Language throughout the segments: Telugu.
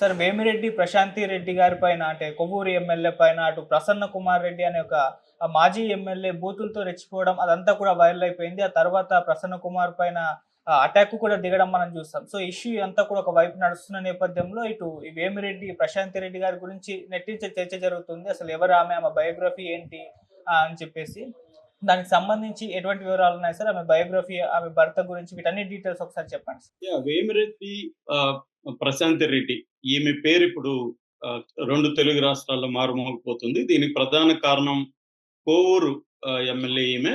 సార్ వేమిరెడ్డి ప్రశాంతి రెడ్డి గారి పైన అంటే కొవ్వూరు ఎమ్మెల్యే పైన అటు ప్రసన్న కుమార్ రెడ్డి అనే ఒక మాజీ ఎమ్మెల్యే బూతులతో రెచ్చిపోవడం అదంతా కూడా వైరల్ అయిపోయింది. ఆ తర్వాత ప్రసన్న కుమార్ పైన అటాక్ కూడా దిగడం మనం చూస్తాం. సో ఇష్యూ అంతా కూడా ఒక వైపు నడుస్తున్న నేపథ్యంలో ఇటు ఈ వేమిరెడ్డి ప్రశాంతి రెడ్డి గారి గురించి నెట్టించే చర్చ జరుగుతుంది. అసలు ఎవరు ఆమె ఆమె బయోగ్రఫీ ఏంటి అని చెప్పేసి. దానికి సంబంధించి ఎటువంటి వివరాలు ఉన్నాయి సార్? ఆమె బయోగ్రఫీ ఆమె భర్త గురించి వీటన్ని డీటెయిల్స్ ఒకసారి చెప్పండి వేమిరెడ్డి ఆ, ప్రశాంతి రెడ్డి. ఈమె పేరు ఇప్పుడు రెండు తెలుగు రాష్ట్రాల్లో మారుమోగిపోతుంది. దీనికి ప్రధాన కారణం కోవూరు ఎమ్మెల్యే ఈమె.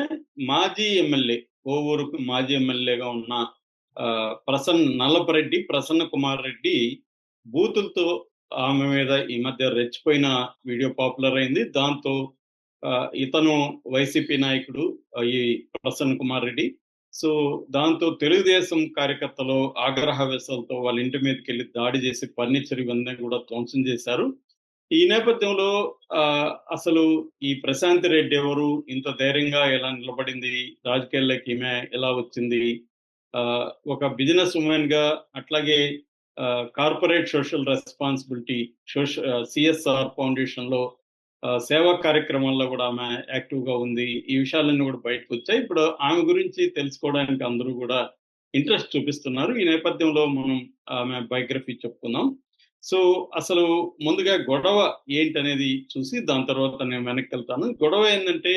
మాజీ ఎమ్మెల్యే కోవూరు మాజీ ఎమ్మెల్యేగా ఉన్న ఆ, ప్రసన్న నల్లపరెడ్డి ప్రసన్న కుమార్ రెడ్డి బూతులతో ఆమె మీద ఈ మధ్య రెచ్చిపోయిన వీడియో పాపులర్ అయింది. దాంతో ఇతను వైసీపీ నాయకుడు ఈ ప్రసన్న కుమార్ రెడ్డి. సో దాంతో తెలుగుదేశం కార్యకర్తలు ఆగ్రహ వేసాలతో వాళ్ళ ఇంటి మీదకి వెళ్ళి దాడి చేసి ఫర్నిచర్ ఇవన్నీ కూడా ధ్వంసం చేశారు. ఈ నేపథ్యంలో ఆ, అసలు ఈ ప్రశాంతి రెడ్డి ఎవరు ఇంత ధైర్యంగా ఎలా నిలబడింది రాజకీయాల్లోకి ఈమె ఎలా వచ్చింది ఆ, ఒక బిజినెస్ ఉమెన్గా అట్లాగే corporate social responsibility social CSR ఫౌండేషన్లో సేవా కార్యక్రమాల్లో కూడా ఆమె యాక్టివ్గా ఉంది. ఈ విషయాలన్నీ కూడా బయటకు వచ్చాయి. ఇప్పుడు ఆమె గురించి తెలుసుకోవడానికి అందరూ కూడా ఇంట్రెస్ట్ చూపిస్తున్నారు. ఈ నేపథ్యంలో మనం ఆమె బయోగ్రఫీ చెప్పుకుందాం. సో అసలు ముందుగా గొడవ ఏంటనేది చూసి దాని తర్వాత నేను వెనక్కి వెళ్తాను గొడవ ఏంటంటే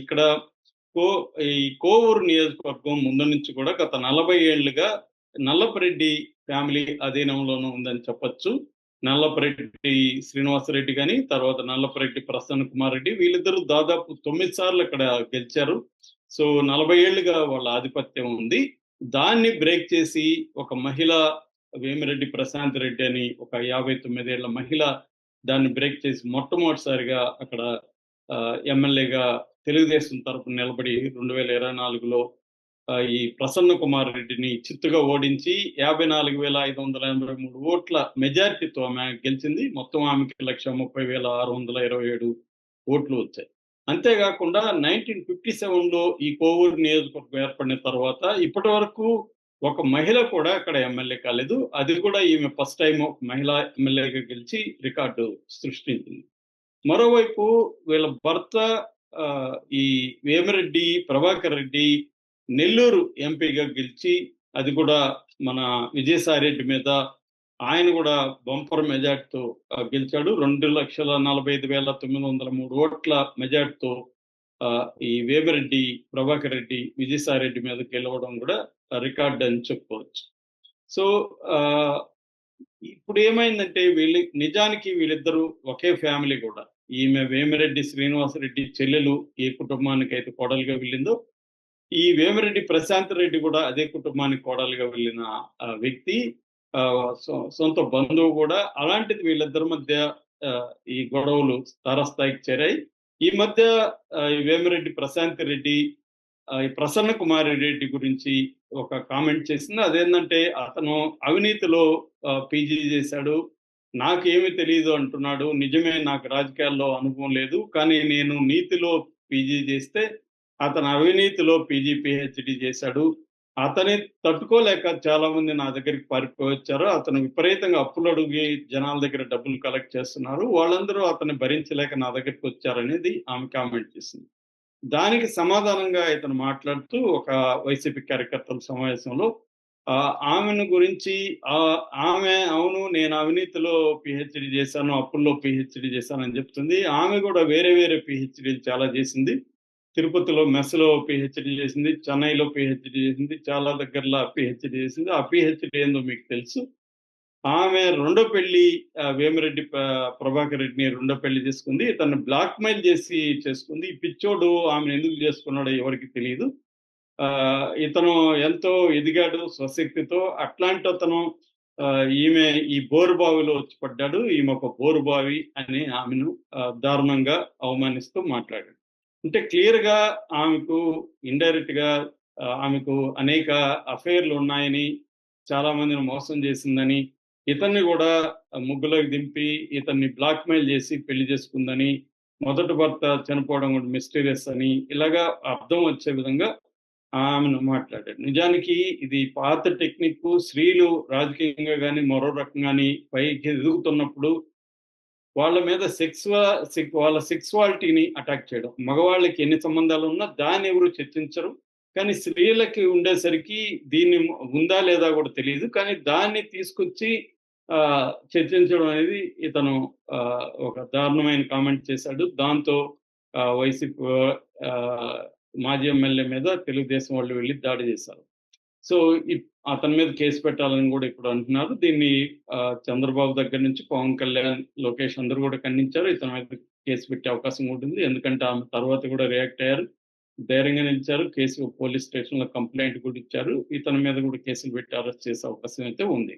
ఇక్కడ కో ఈ కోవూరు నియోజకవర్గం ముందు నుంచి కూడా గత నలభై ఏళ్ళుగా నల్లపరెడ్డి ఫ్యామిలీ అధీనంలోనూ ఉందని చెప్పొచ్చు. నల్లపరెడ్డి శ్రీనివాసరెడ్డి కానీ తర్వాత నల్లపరెడ్డి ప్రసన్న కుమార్ రెడ్డి వీళ్ళిద్దరూ దాదాపు తొమ్మిది సార్లు అక్కడ గెలిచారు. సో నలభై ఏళ్ళుగా వాళ్ళ ఆధిపత్యం ఉంది. దాన్ని బ్రేక్ చేసి ఒక మహిళ వేమిరెడ్డి ప్రశాంత్ రెడ్డి అని ఒక యాభై తొమ్మిదేళ్ళ మహిళ దాన్ని బ్రేక్ చేసి మొట్టమొదటిసారిగా అక్కడ ఎమ్మెల్యేగా తెలుగుదేశం తరపున నిలబడి రెండు వేల ఇరవై నాలుగులో ఈ ప్రసన్న కుమార్ రెడ్డిని చిత్తుగా ఓడించి యాభై నాలుగు వేల ఐదు వందల ఎనభై మూడు ఓట్ల మెజారిటీతో ఆమె గెలిచింది. మొత్తం ఆమెకి లక్ష ముప్పై వేల ఆరు వందల ఇరవై ఏడు ఓట్లు వచ్చాయి. అంతేకాకుండా నైన్టీన్ ఫిఫ్టీ సెవెన్లో ఈ కోవూరు నియోజకవర్గం ఏర్పడిన తర్వాత ఇప్పటి వరకు ఒక మహిళ కూడా అక్కడ ఎమ్మెల్యే కాలేదు. అది కూడా ఈమె ఫస్ట్ టైం ఒక మహిళా ఎమ్మెల్యేగా గెలిచి రికార్డు సృష్టించింది. మరోవైపు వీళ్ళ భర్త ఈ వేమిరెడ్డి ప్రభాకర్ రెడ్డి నెల్లూరు ఎంపీగా గెలిచి అది కూడా మన విజయసాయి రెడ్డి మీద ఆయన కూడా బంపర్ మెజార్టీతో గెలిచాడు. రెండు లక్షల నలభై ఐదు వేల తొమ్మిది వందల మూడు ఓట్ల మెజార్టీతో ఆ, ఈ వేమిరెడ్డి ప్రభాకర్ రెడ్డి విజయసాయి రెడ్డి మీద గెలవడం కూడా రికార్డ్ అని చెప్పుకోవచ్చు. సో ఆ, ఇప్పుడు ఏమైందంటే వీళ్ళు నిజానికి వీళ్ళిద్దరూ ఒకే ఫ్యామిలీ కూడా. ఈమె వేమిరెడ్డి శ్రీనివాసరెడ్డి చెల్లెలు ఏ కుటుంబానికి అయితే కోడలుగా వెళ్ళిందో ఈ వేమిరెడ్డి ప్రశాంత్ రెడ్డి కూడా అదే కుటుంబానికి కోడలుగా వెళ్ళిన ఆ, వ్యక్తి ఆ, సొ- సొంత బంధువు కూడా అలాంటిది వీళ్ళిద్దరి మధ్య ఈ గొడవలు తారస్థాయికి చేరాయి. ఈ మధ్య ఈ వేమిరెడ్డి ప్రశాంత్ రెడ్డి ఈ ప్రసన్న కుమార్ రెడ్డి గురించి ఒక కామెంట్ చేసింది. అదేంటంటే అతను అవినీతిలో పీజీ చేశాడు. నాకేమి తెలియదు అంటున్నాడు. నిజమే నాకు రాజకీయాల్లో అనుభవం లేదు. కానీ నేను నీతిలో పీజీ చేస్తే అతను అవినీతిలో పీజీ పిహెచ్డి చేశాడు. అతని తట్టుకోలేక చాలా మంది నా దగ్గరికి పారిపోయి వచ్చారు అతను విపరీతంగా అప్పులు అడిగి జనాల దగ్గర డబ్బులు కలెక్ట్ చేస్తున్నారు. వాళ్ళందరూ అతన్ని భరించలేక నా దగ్గరికి వచ్చారనేది ఆమె కామెంట్ చేసింది. దానికి సమాధానంగా ఇతను మాట్లాడుతూ ఒక వైసీపీ కార్యకర్తల సమావేశంలో ఆమెను గురించి ఆమె అవును నేను అవినీతిలో పిహెచ్డి చేశాను అప్పుల్లో పిహెచ్డి చేశానని చెప్తుంది. ఆమె కూడా వేరే వేరే పిహెచ్డీలు చాలా చేసింది. తిరుపతిలో మెస్లో పిహెచ్డి చేసింది చెన్నైలో పిహెచ్డి చేసింది చాలా దగ్గరలో పిహెచ్డి చేసింది. ఆ పిహెచ్డి ఏందో మీకు తెలుసు. ఆమె రెండో పెళ్ళి వేమిరెడ్డి ప్రభాకర్ రెడ్డిని రెండో పెళ్ళి చేసుకుంది. తను బ్లాక్ మెయిల్ చేసి చేసుకుంది. ఈ పిచ్చోడు ఆమెను ఎందుకు చేసుకున్నాడో ఎవరికి తెలియదు ఆ, ఇతను ఎంతో ఎదిగాడు స్వశక్తితో. అట్లాంటి అతను ఈమె ఈ బోరుబావిలో వచ్చి పడ్డాడు. ఈమె ఒక బోరుబావి అని ఆమెను దారుణంగా అవమానిస్తూ మాట్లాడాడు. అంటే క్లియర్గా ఆమెకు ఇండైరెక్ట్గా ఆమెకు అనేక అఫైర్లు ఉన్నాయని చాలా మందిని మోసం చేసిందని ఇతన్ని కూడా ముగ్గులోకి దింపి ఇతన్ని బ్లాక్మెయిల్ చేసి పెళ్ళి చేసుకుందని మొదటి భర్త చనిపోవడం కూడా మిస్టీరియస్ అని ఇలాగా అర్థం వచ్చే విధంగా ఆమెను మాట్లాడాడు. నిజానికి ఇది పాత టెక్నిక్ స్త్రీలు రాజకీయంగా కానీ మరో రకంగాని పైకి ఎదుగుతున్నప్పుడు వాళ్ళ మీద సెక్స్ వాళ్ళ సెక్సువాలిటీని అటాక్ చేయడం. మగవాళ్ళకి ఎన్ని సంబంధాలు ఉన్నా దాన్ని ఎవరు చర్చించరు. కానీ స్త్రీలకి ఉండేసరికి దీన్ని ఉందా లేదా కూడా తెలియదు. కానీ దాన్ని తీసుకొచ్చి ఆ, చర్చించడం అనేది ఇతను ఒక దారుణమైన కామెంట్ చేశాడు. దాంతో ఆ, వైసీపీ ఆ, మాజీ ఎమ్మెల్యే మీద తెలుగుదేశం వాళ్ళు వెళ్ళి దాడి చేశారు. సో అతని మీద కేసు పెట్టాలని కూడా ఇప్పుడు అంటున్నారు. దీన్ని ఆ, చంద్రబాబు దగ్గర నుంచి పవన్ కళ్యాణ్ లోకేష్ అందరూ కూడా ఖండించారు. ఇతని మీద కేసు పెట్టే అవకాశం ఉంటుంది ఎందుకంటే ఆమె తర్వాత కూడా రియాక్ట్ అయ్యారు. ధైర్యంగా నిలిచారు. కేసు పోలీస్ స్టేషన్లో కంప్లైంట్ కూడా ఇచ్చారు. ఇతని మీద కూడా కేసులు పెట్టి అరెస్ట్ చేసే అవకాశం అయితే ఉంది.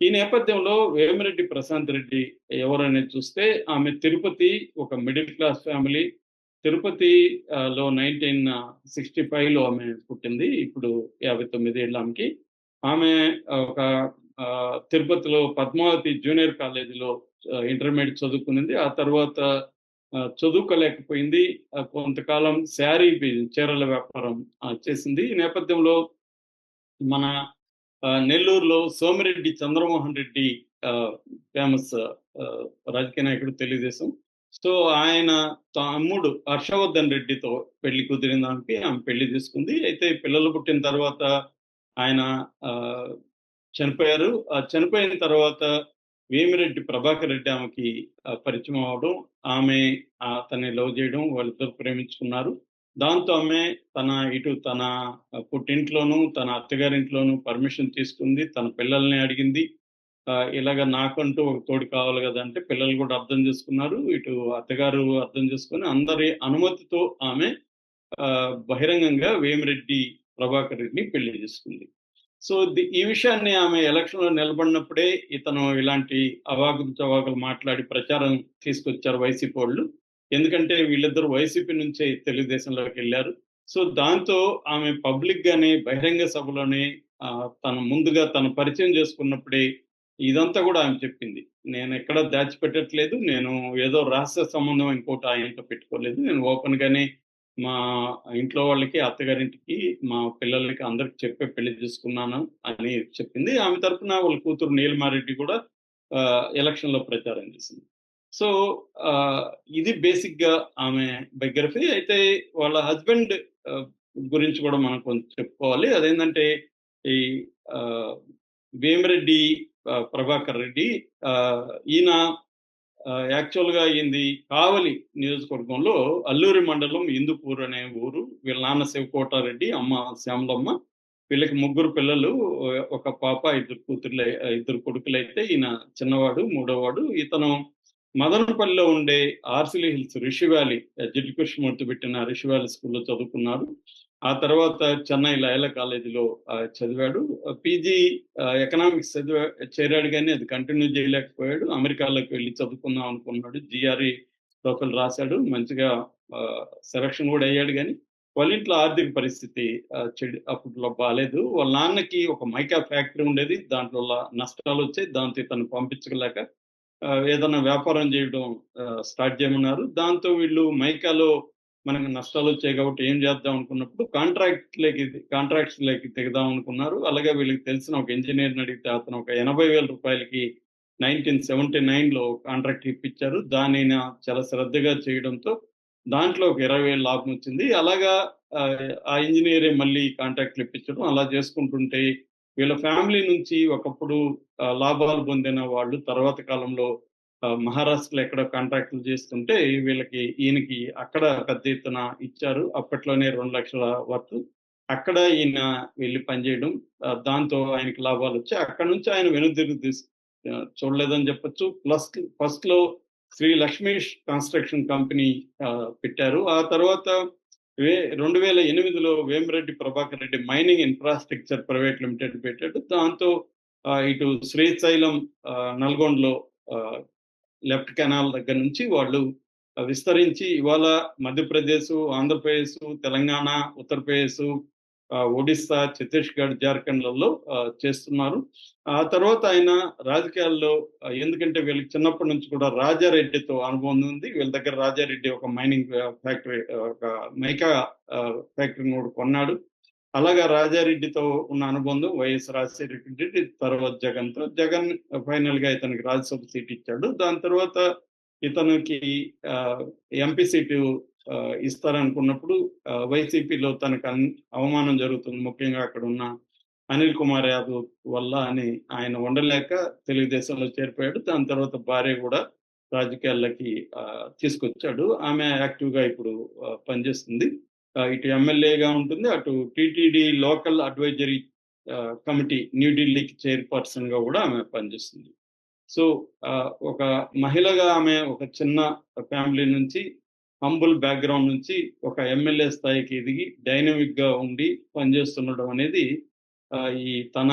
ఈ నేపథ్యంలో వేమిరెడ్డి ప్రశాంత్ రెడ్డి ఎవరనేది చూస్తే ఆమె తిరుపతి ఒక మిడిల్ క్లాస్ ఫ్యామిలీ తిరుపతి లో నైన్టీన్ సిక్స్టీ ఫైవ్లో ఆమె పుట్టింది. ఇప్పుడు యాభై తొమ్మిది ఏళ్ళ ఆమెకి. ఆమె ఒక ఆ, తిరుపతిలో పద్మావతి జూనియర్ కాలేజీలో ఇంటర్మీడియట్ చదువుకునింది. ఆ తర్వాత చదువుకోలేకపోయింది. కొంతకాలం శారీ బి- చీరల వ్యాపారం చేసింది. ఈ నేపథ్యంలో మన ఆ, నెల్లూరులో సోమిరెడ్డి చంద్రమోహన్ రెడ్డి ఫేమస్ రాజకీయ నాయకుడు తెలుగుదేశం. సో ఆయన తమ్ముడు హర్షవర్ధన్ రెడ్డితో పెళ్ళి కుదిరిన దానికి ఆమె పెళ్ళి తీసుకుంది. అయితే పిల్లలు పుట్టిన తర్వాత ఆయన ఆ, చనిపోయారు. ఆ చనిపోయిన తర్వాత వేమిరెడ్డి ప్రభాకర్ రెడ్డి ఆమెకి పరిచయం అవడం ఆమె అతన్ని లవ్ చేయడం వాళ్ళిద్దరు ప్రేమించుకున్నారు. దాంతో ఆమె తన ఇటు తన పుట్టింట్లోనూ తన అత్తగారింట్లోనూ పర్మిషన్ తీసుకుంది. తన పిల్లల్ని అడిగింది. ఇలాగ నాకంటూ ఒక తోడు కావాలి కదా అంటే పిల్లలు కూడా అర్థం చేసుకున్నారు. ఇటు అత్తగారు అర్థం చేసుకుని అందరి అనుమతితో ఆమె బహిరంగంగా వేమిరెడ్డి ప్రభాకర్ రెడ్డిని పెళ్ళి చేసుకుంది. సో ఈ విషయాన్ని ఆమె ఎలక్షన్లో నిలబడినప్పుడే ఇతను ఇలాంటి అవాకులు చవాకులు మాట్లాడి ప్రచారం తీసుకొచ్చారు వైసీపీ వాళ్ళు. ఎందుకంటే వీళ్ళిద్దరు వైసీపీ నుంచే తెలుగుదేశంలోకి వెళ్ళారు. సో దాంతో ఆమె పబ్లిక్ గానే బహిరంగ సభలోనే తన తను ముందుగా తను పరిచయం చేసుకున్నప్పుడే ఇదంతా కూడా ఆమె చెప్పింది. నేను ఎక్కడ దాచిపెట్టట్లేదు. నేను ఏదో రహస్య సంబంధం ఇంకోటి ఆయనతో పెట్టుకోలేదు. నేను ఓపెన్ గానే మా ఇంట్లో వాళ్ళకి అత్తగారింటికి మా పిల్లలకి అందరికి చెప్పే పెళ్ళి చేసుకున్నాను అని చెప్పింది. ఆమె తరఫున వాళ్ళ కూతురు నీలమారెడ్డి కూడా ఎలక్షన్లో ప్రచారం చేసింది. సో ఇది బేసిక్గా ఆమె బయోగ్రఫీ. అయితే వాళ్ళ హస్బెండ్ గురించి కూడా మనం కొంచెం చెప్పుకోవాలి. అదేంటంటే ఈ భీమరెడ్డి ప్రభాకర్ రెడ్డి ఆ, ఈయన యాక్చువల్గా అయింది కావలి నియోజకవర్గంలో అల్లూరి మండలం ఇందుపూర్ అనే ఊరు. వీళ్ళ నాన్న శివకోటారెడ్డి అమ్మ శ్యామలమ్మ వీళ్ళకి ముగ్గురు పిల్లలు ఒక పాప ఇద్దరు కూతురులే ఇద్దరు కొడుకులు అయితే ఈయన చిన్నవాడు మూడోవాడు ఇతను మదనపల్లిలో ఉండే Horsley Hills Rishi Valley Jiddu Krishnamurti పెట్టిన రిషి వ్యాలీ స్కూల్లో చదువుకున్నారు. ఆ తర్వాత చెన్నై లయల కాలేజీలో చదివాడు. పీజీ ఎకనామిక్స్ చదివా చేరాడు కానీ అది కంటిన్యూ చేయలేకపోయాడు. అమెరికాలోకి వెళ్ళి చదువుకుందాం అనుకున్నాడు. జిఆర్ఈ ప్రొఫైల్ రాశాడు. మంచిగా సెలక్షన్ కూడా అయ్యాడు కానీ వాళ్ళ ఇంట్లో ఆర్థిక పరిస్థితి చెడు అప్పట్లో బాగాలేదు వాళ్ళ నాన్నకి ఒక మైకా ఫ్యాక్టరీ ఉండేది. దాంట్లో నష్టాలు వచ్చాయి. దాంతో తను పంపించలేక ఏదైనా వ్యాపారం చేయడం స్టార్ట్ చేయమన్నారు. దాంతో వీళ్ళు మైకాలో మనకు నష్టాలు వచ్చాయి కాబట్టి ఏం చేద్దాం అనుకున్నప్పుడు కాంట్రాక్ట్ లేకి కాంట్రాక్ట్స్ లేకి దిగదాం అనుకున్నారు. అలాగే వీళ్ళకి తెలిసిన ఒక ఇంజనీర్ని అడిగితే అతను ఒక ఎనభై వేల రూపాయలకి నైన్టీన్ సెవెంటీ నైన్లో కాంట్రాక్ట్ ఇప్పించారు. దానిని చాలా శ్రద్ధగా చేయడంతో దాంట్లో ఒక ఇరవై వేలు లాభం వచ్చింది. అలాగా ఆ, ఇంజనీరే మళ్ళీ కాంట్రాక్ట్లు ఇప్పించడం అలా చేసుకుంటుంటే వీళ్ళ ఫ్యామిలీ నుంచి ఒకప్పుడు లాభాలు పొందిన వాళ్ళు తర్వాత కాలంలో మహారాష్ట్రలో ఎక్కడ కాంట్రాక్టులు చేస్తుంటే వీళ్ళకి ఈయనకి అక్కడ పెద్ద ఎత్తున ఇచ్చారు. అప్పట్లోనే రెండు లక్షల వర్త్ అక్కడ ఈయన వెళ్ళి పనిచేయడం. దాంతో ఆయనకి లాభాలు వచ్చాయి. అక్కడ నుంచి ఆయన వెనుదిరుగు తీసు చూడలేదని చెప్పొచ్చు. ప్లస్ ఫస్ట్లో శ్రీ లక్ష్మీష్ కన్స్ట్రక్షన్ కంపెనీ పెట్టారు. ఆ తర్వాత వే రెండు వేల ఎనిమిదిలో Vemireddy Prabhakar Reddy mining infrastructure private limited పెట్టాడు. దాంతో ఇటు శ్రీశైలం నల్గొండలో ఆ, లెఫ్ట్ కెనాల్ దగ్గర నుంచి వాళ్ళు విస్తరించి ఇవాళ మధ్యప్రదేశ్ ఆంధ్రప్రదేశ్ తెలంగాణ ఉత్తరప్రదేశ్ ఆ, ఒడిస్సా ఛత్తీస్గఢ్ జార్ఖండ్లలో చేస్తున్నారు. ఆ తర్వాత ఆయన రాజకీయాల్లో ఎందుకంటే వీళ్ళకి చిన్నప్పటి నుంచి కూడా రాజారెడ్డితో అనుభవం ఉంది. వీళ్ళ దగ్గర రాజారెడ్డి ఒక మైనింగ్ ఫ్యాక్టరీ ఒక మైకా ఫ్యాక్టరీని కూడా కొన్నాడు. అలాగా రాజారెడ్డితో ఉన్న అనుబంధం వైఎస్ రాజశేఖర రెడ్డి తర్వాత జగన్. తో జగన్ ఫైనల్గా ఇతనికి రాజ్యసభ సీట్ ఇచ్చాడు. దాని తర్వాత ఇతనికి ఎంపీ సీటు ఇస్తారనుకున్నప్పుడు వైసీపీలో తనకు అన్- అవమానం జరుగుతుంది. ముఖ్యంగా అక్కడ ఉన్న అనిల్ కుమార్ యాదవ్ వల్ల అని ఆయన ఉండలేక తెలుగుదేశంలో చేరిపోయాడు. దాని తర్వాత భార్య కూడా రాజకీయాల్లోకి తీసుకొచ్చాడు. ఆమె యాక్టివ్గా ఇప్పుడు పనిచేస్తుంది. ఇటు ఎమ్మెల్యేగా ఉంటుంది. అటు టిటిడి లోకల్ అడ్వైజరీ కమిటీ న్యూఢిల్లీకి చైర్పర్సన్గా కూడా ఆమె పనిచేస్తుంది. సో ఆ, ఒక మహిళగా ఆమె ఒక చిన్న ఫ్యామిలీ నుంచి హంబుల్ బ్యాక్గ్రౌండ్ నుంచి ఒక ఎమ్మెల్యే స్థాయికి ఎదిగి డైనమిక్గా ఉండి పనిచేస్తుండడం అనేది ఈ తన